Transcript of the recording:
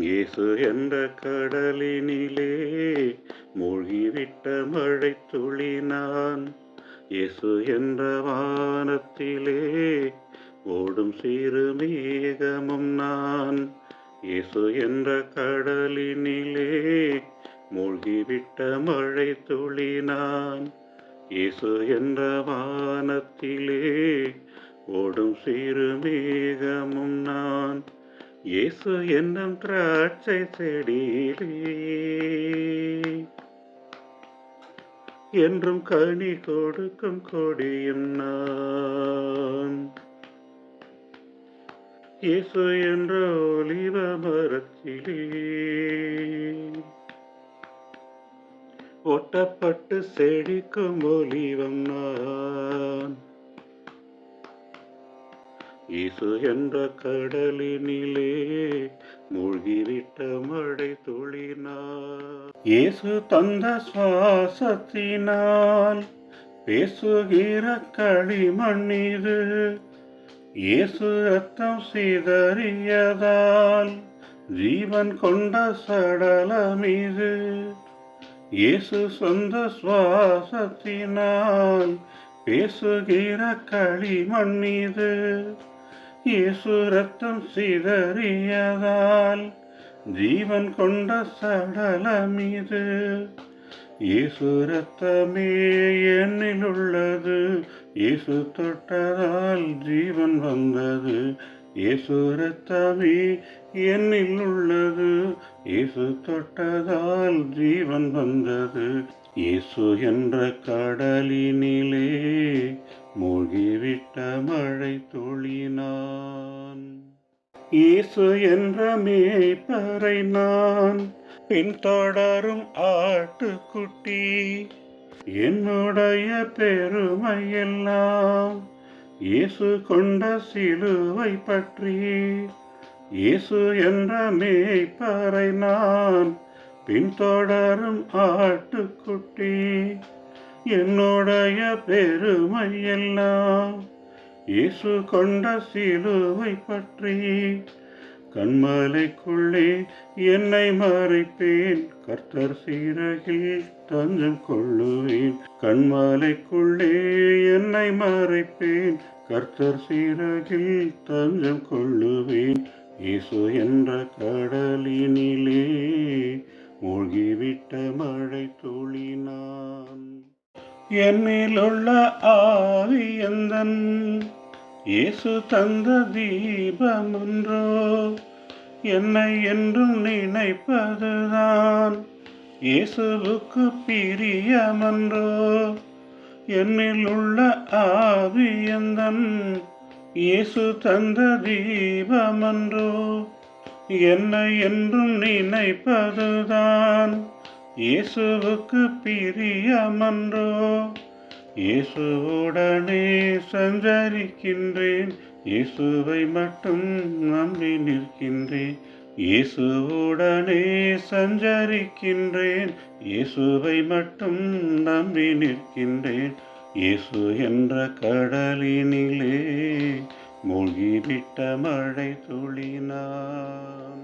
இயேசு என்ற கடலினிலே மூழ்கிவிட்ட மழை துளி நான். இயேசு என்ற வானத்திலே ஓடும் சிறு மேகமும் நான். இயேசு என்ற கடலினிலே மூழ்கிவிட்ட மழை துளி நான். இயேசு என்ற வானத்திலே ஓடும் சிறு மேகமும் நான். இயேசு என்னும் திராட்சை செடியிலே என்றும் கனி கொடுக்கும் கொடியும் நான். இயேசு என்ற ஒலிவ மரத்திலே. ஒட்டப்பட்டு செழிக்கும் ஒலிவம் நான். இசு என்ற கடலினிலே மூழ்கிவிட்ட மழை துளினார் இயேசு தந்த சுவாசத்தினால் பேசுகிற களிமண்ணிது இயேசு ரத்தம் சிதறியதால் ஜீவன் கொண்ட சடலமிது இயேசு சொந்த சுவாசத்தினால் பேசுகிற களிமண்ணிது இயேசு ரத்தம் சிதறியதால் ஜீவன் கொண்ட சடலமிது. இயேசு ரத்தமே என்னில் உள்ளது இயேசு தொட்டதால் ஜீவன் வந்தது. இயேசு ரத்தமே என்னில் உள்ளது இயேசு தொட்டதால் ஜீவன் வந்தது. இயேசு என்ற கடலினிலே மூழ்கிவிட்ட மழை துளினான் இயேசு என்ற மேய்ப்பரை நான் பின்தொடரும் ஆட்டுக்குட்டி. என்னுடைய பெருமையெல்லாம் இயேசு கொண்ட சிலுவை பற்றி. இயேசு என்ற மேய்ப்பரை நான் பின்தொடரும் ஆட்டுக்குட்டி. என்னுடைய பெருமையெல்லாம் இயேசு கொண்ட சிலுவை பற்றி கண்மலைக்குள்ளே என்னை மறைப்பேன். கர்த்தர் சீரகில் தஞ்சம் கொள்ளுவேன். கண்மலைக்குள்ளே என்னை மறைப்பேன். கர்த்தர் சீரகில் தஞ்சம் கொள்ளுவேன். இயேசு என்ற கடலினிலே மூழ்கிவிட்ட மழை துளினான். என்னிலுள்ள ஆவியந்தன் இயேசு தந்த தீபம் ஒன்றோ என்னை என்றும் நினைப்பதுதான். இயேசுவுக்கு பிரியமன்றோ என்னில் உள்ள ஆவியந்தன் இயேசு தந்த தீபமன்றோ என்னை என்றும் நினைப்பதுதான். இயேசுவுக்கு பிரியமன்றோ இயேசுவுடனே சஞ்சரிக்கின்றேன். இயேசுவை மட்டும் நம்பி நிற்கின்றேன். இயேசுவுடனே சஞ்சரிக்கின்றேன். இயேசுவை மட்டும் நம்பி நிற்கின்றேன். இயேசு என்ற கடலினிலே மூழ்கிவிட்ட மழை துளினான்.